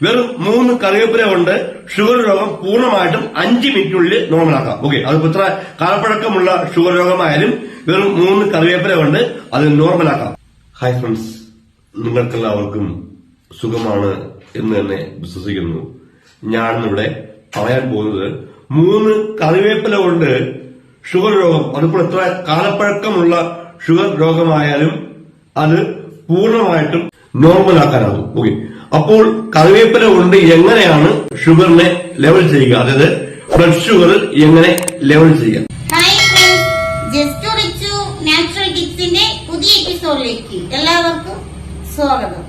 വെറും മൂന്ന് കറിവേപ്പില കൊണ്ട് ഷുഗർ രോഗം പൂർണമായിട്ടും അഞ്ച് മിനിറ്റിനുള്ളിൽ നോർമലാക്കാം ഓക്കെ അതിപ്പോ ഇത്ര കാലപ്പഴക്കമുള്ള ഷുഗർ രോഗമായാലും വെറും മൂന്ന് കറിവേപ്പില കൊണ്ട് അത് നോർമലാക്കാം ഹായ് ഫ്രണ്ട്സ് നിങ്ങൾക്കെല്ലാവർക്കും സുഖമാണ് എന്ന് തന്നെ വിശ്വസിക്കുന്നു. ഞാൻ ഇവിടെ പറയാൻ പോകുന്നത് മൂന്ന് കറിവേപ്പില കൊണ്ട് ഷുഗർ രോഗം അതിപ്പോൾ എത്ര കാലപ്പഴക്കമുള്ള ഷുഗർ രോഗമായാലും അത് പൂർണമായിട്ടും നോർമലാക്കാനാകും ഓക്കെ അപ്പോൾ കറിവേപ്പില കൊണ്ട് എങ്ങനെയാണ് ഷുഗറിനെ ലെവൽ ചെയ്യുക? അതായത് ബ്ലഡ് ഷുഗർ എങ്ങനെ ലെവൽ ടിപ്സിന്റെ പുതിയ എല്ലാവർക്കും സ്വാഗതം.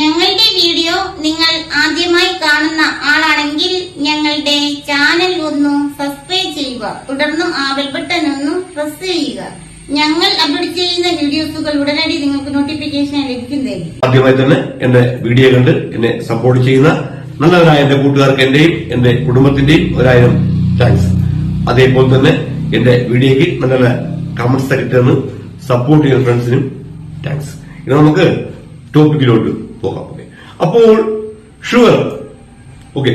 ഞങ്ങളുടെ വീഡിയോ നിങ്ങൾ ആദ്യമായി കാണുന്ന ആളാണെങ്കിൽ ഞങ്ങളുടെ ചാനൽ ഒന്ന് സബ്സ്ക്രൈബ് ചെയ്യുക. തുടർന്നും ആ ബട്ടൺ ഒന്ന് പ്രസ് ചെയ്യുക. ഞങ്ങൾ അപ്ലോഡ് ചെയ്യുന്ന വീഡിയോസുകൾ ഉടനടി നിങ്ങൾക്ക് നോട്ടിഫിക്കേഷൻ ലഭിക്കുന്നതായിരിക്കും ആദ്യമായി തന്നെ എന്റെ വീഡിയോ കണ്ട് എന്നെ സപ്പോർട്ട് ചെയ്യുന്ന നല്ലവരായ എന്റെ കൂട്ടുകാർക്ക് എന്റെയും എന്റെ കുടുംബത്തിന്റെയും ഒരായിരം താങ്ക്സ് അതേപോലെ തന്നെ എന്റെ വീഡിയോയ്ക്ക് നല്ല നല്ല കമന്റ്സ് തരുന്ന സപ്പോർട്ട് ചെയ്യുന്ന ഫ്രണ്ട്സിനും താങ്ക്സ് ഇനി നമുക്ക് ടോപ്പിക്കിലോട്ട് പോകാം. ഓക്കെ അപ്പോൾ ഷുഗർ ഓക്കെ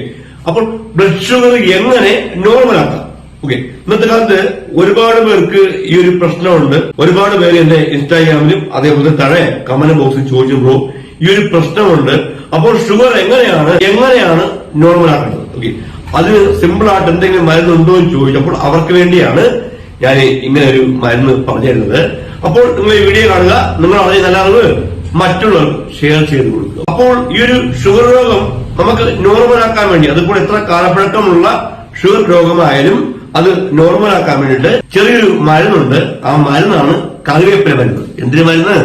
അപ്പോൾ ബ്ലഡ് ഷുഗർ എങ്ങനെ നോർമൽ ആക്കാം? ഓക്കെ ഇന്നത്തെ കാലത്ത് ഒരുപാട് പേർക്ക് ഈ ഒരു പ്രശ്നമുണ്ട്. ഒരുപാട് പേര് എന്റെ ഇൻസ്റ്റാഗ്രാമിലും അതേപോലെ താഴെ കമന്റ് ബോക്സിൽ ചോദിച്ചു ബ്രോ ഈ ഒരു പ്രശ്നമുണ്ട്. അപ്പോൾ ഷുഗർ എങ്ങനെയാണ് എങ്ങനെയാണ് നോർമൽ ആക്കുന്നത് ഓക്കെ അതിന് സിമ്പിൾ ആയിട്ട് എന്തെങ്കിലും മരുന്നുണ്ടോ എന്ന് ചോദിച്ചപ്പോൾ അവർക്ക് വേണ്ടിയാണ് ഞാൻ ഇങ്ങനെ ഒരു മരുന്ന് പറഞ്ഞു തരുന്നത് അപ്പോൾ നിങ്ങൾ ഈ വീഡിയോ കാണുക. നിങ്ങൾ അറിയുന്ന നല്ല അറിവ് മറ്റുള്ളവർ ഷെയർ ചെയ്ത് കൊടുക്കുക. അപ്പോൾ ഈ ഒരു ഷുഗർ രോഗം നമുക്ക് നോർമലാക്കാൻ വേണ്ടി അതിപ്പോൾ എത്ര കാലപ്പഴക്കമുള്ള ഷുഗർ രോഗമായാലും അത് നോർമൽ ആക്കാൻ വേണ്ടിയിട്ട് ചെറിയൊരു മരുന്നുണ്ട്. ആ മരുന്നാണ് കറിവേപ്പില മരുന്ന്. എന്തിനു മരുന്ന്?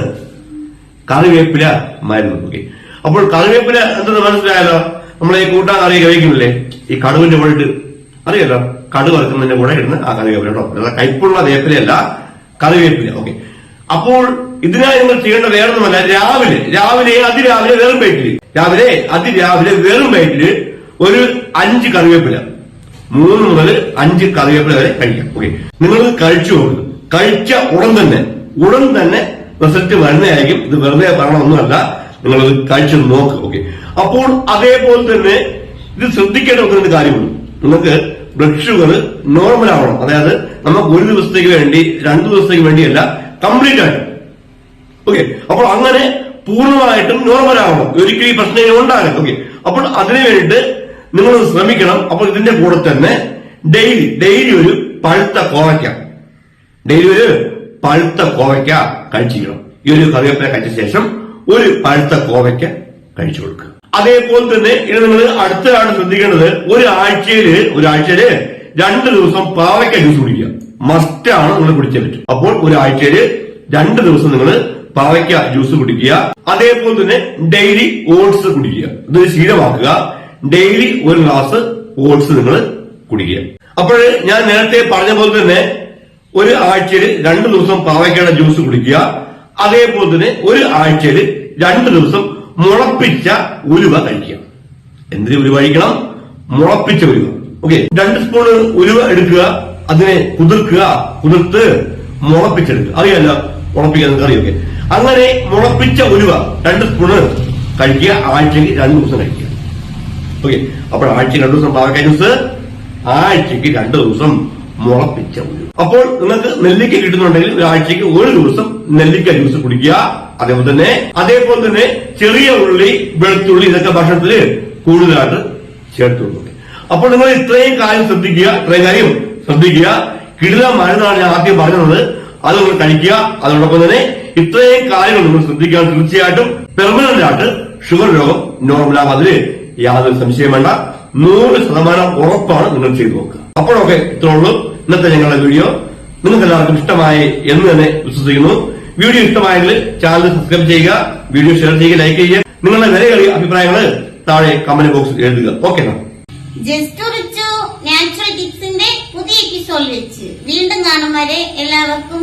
കറിവേപ്പില മരുന്ന്. ഓക്കെ അപ്പോൾ കറിവേപ്പില എന്തെന്ന് മനസ്സിലായാലോ നമ്മളെ ഈ കൂട്ടാൻ കറി കഴിക്കുന്നില്ലേ ഈ കടുവിന്റെ കൂടെ അറിയല്ലോ കടു വറുക്കുന്നതിന്റെ കൂടെ ഇടുന്ന ആ കറിവേപ്പില കേട്ടോ. അല്ല കയ്പുള്ള വേപ്പിലയല്ല കറിവേപ്പില. ഓക്കെ അപ്പോൾ ഇതിനായി നിങ്ങൾ ചെയ്യേണ്ട വേറൊന്നുമല്ല. രാവിലെ രാവിലെ അതിരാവിലെ വെറും വയറ്റിൽ. രാവിലെ അതിരാവിലെ വെറും വയറ്റിൽ ഒരു അഞ്ച് കറിവേപ്പില. മൂന്ന് മുതൽ അഞ്ച് കറിവേപ്പില വരെ കഴിക്കാം. ഓക്കെ നിങ്ങൾ കഴിച്ചു നോക്കുക കഴിച്ച ഉടൻ തന്നെ ഉടൻ തന്നെ റിസൾട്ട് വരുന്നതായിരിക്കും. ഇത് വെറുതെ പറയണമൊന്നുമല്ല നിങ്ങൾ കഴിച്ചു നോക്ക്. ഓക്കെ അപ്പോൾ അതേപോലെ തന്നെ ഇത് ശ്രദ്ധിക്കേണ്ട ഒരു കാര്യമുണ്ട്. നിങ്ങൾക്ക് ബ്ലഡ് ഷുഗർ നോർമൽ ആവണം. അതായത് നമുക്ക് ഒരു ദിവസത്തേക്ക് വേണ്ടി രണ്ടു ദിവസത്തേക്ക് വേണ്ടിയല്ല കംപ്ലീറ്റ് ആയിട്ട്. ഓക്കെ അപ്പോൾ അങ്ങനെ പൂർണമായിട്ടും നോർമൽ ആവണം. ഒരിക്കലും ഈ പ്രശ്നങ്ങൾ ഉണ്ടാകും ഓക്കെ അപ്പോൾ അതിനു വേണ്ടിയിട്ട് നിങ്ങൾ ശ്രമിക്കണം. അപ്പോൾ ഇതിന്റെ കൂടെ തന്നെ ഡെയിലി ഡെയിലി ഒരു പഴുത്ത കോവയ്ക്ക. ഡെയിലി ഒരു പഴുത്ത കോവയ്ക്ക കഴിച്ചിരിക്കണം ഈ ഒരു കറിവേപ്പില കഴിച്ച ശേഷം ഒരു പഴുത്ത കോവയ്ക്ക കഴിച്ചു കൊടുക്കുക. അതേപോലെ തന്നെ ഇത് നിങ്ങൾ അടുത്തതാണ് ശ്രദ്ധിക്കേണ്ടത് ഒരാഴ്ചയിൽ ഒരാഴ്ചയിൽ രണ്ട് ദിവസം പാവയ്ക്ക ജ്യൂസ് കുടിക്കുക. മസ്റ്റാണ് നിങ്ങൾ കുടിച്ചേ പറ്റും. അപ്പോൾ ഒരാഴ്ചയിൽ രണ്ട് ദിവസം നിങ്ങൾ പാവയ്ക്ക ജ്യൂസ് കുടിക്കുക. അതേപോലെ തന്നെ ഡെയിലി ഓട്സ് കുടിക്കുക. ഇത് ശീലമാക്കുക. ഡെയിലി ഒരു ഗ്ലാസ് ഓട്സ് നിങ്ങൾ കുടിക്കുക. അപ്പോൾ ഞാൻ നേരത്തെ പറഞ്ഞ പോലെ തന്നെ ഒരു ആഴ്ചയിൽ രണ്ട് ദിവസം പാവയ്ക്കയുടെ ജ്യൂസ് കുടിക്കുക. അതേപോലെ തന്നെ ഒരു ആഴ്ചയിൽ രണ്ട് ദിവസം മുളപ്പിച്ച ഉലുവ കഴിക്കുക. എന്തിന് ഉലുവ കഴിക്കണം? മുളപ്പിച്ച ഉലുവ. ഓക്കെ രണ്ട് സ്പൂൺ ഉലുവ എടുക്കുക. അതിനെ കുതിർക്കുക. കുതിർത്ത് മുളപ്പിച്ചെടുക്കുക. അറിയാലോ? മുളപ്പിക്കാൻ അറിയൊക്കെ അങ്ങനെ മുളപ്പിച്ച ഉലുവ രണ്ട് സ്പൂണ് കഴിക്കുക. ആഴ്ചയിൽ രണ്ട് ദിവസം കഴിക്കുക. ഓക്കെ. അപ്പോൾ ആഴ്ച രണ്ടു ദിവസം പാവയ്ക്ക ജ്യൂസ് ആഴ്ചക്ക് രണ്ടു ദിവസം മുളപ്പിച്ച ഉള്ളു. അപ്പോൾ നിങ്ങൾക്ക് നെല്ലിക്ക കിട്ടുന്നുണ്ടെങ്കിൽ ഒരാഴ്ചക്ക് ഒരു ദിവസം നെല്ലിക്ക ജ്യൂസ് കുടിക്കുക. അതേപോലെ തന്നെ അതേപോലെ തന്നെ ചെറിയ ഉള്ളി വെളുത്തുള്ളി ഇതൊക്കെ ഭക്ഷണത്തിൽ കൂടുതലായിട്ട് ചേർത്തുള്ളൂ. അപ്പോൾ നിങ്ങൾ ഇത്രയും കാര്യം ശ്രദ്ധിക്കുക ഇത്രയും കാര്യം ശ്രദ്ധിക്കുക. കിടില മരുന്നാണ് ഞാൻ ആദ്യം പറഞ്ഞത്. അത് നിങ്ങൾ കഴിക്കുക. അതോടൊപ്പം തന്നെ ഇത്രയും കാര്യങ്ങൾ നിങ്ങൾ ശ്രദ്ധിക്കുക തീർച്ചയായിട്ടും പെർമനന്റ് ആയിട്ട് ഷുഗർ രോഗം നോർമലാകും അതിൽ യാതൊരു സംശയം വേണ്ട. നൂറ് ശതമാനം ഉറപ്പാണ് നിങ്ങൾ ചെയ്തു നോക്കുക. അപ്പോഴൊക്കെ ഇത്രേ ഉള്ളൂ. ഇന്നത്തെ ഞങ്ങളുടെ വീഡിയോ. നിങ്ങൾക്ക് എല്ലാവർക്കും ഇഷ്ടമായി എന്ന് തന്നെ വിശ്വസിക്കുന്നു. വീഡിയോ ഇഷ്ടമായെങ്കിൽ ചാനൽ സബ്സ്ക്രൈബ് ചെയ്യുക. വീഡിയോ ഷെയർ ചെയ്യുക ലൈക്ക് ചെയ്യുക. നിങ്ങളുടെ വിലയേറിയ അഭിപ്രായങ്ങൾ താഴെ കമന്റ് ബോക്സിൽ എഴുതുക. ഓക്കെ ജസ്റ്റ് ടിപ്സിന്റെ പുതിയ എപ്പിസോഡ് വെച്ച്. വീണ്ടും കാണും വരെ എല്ലാവർക്കും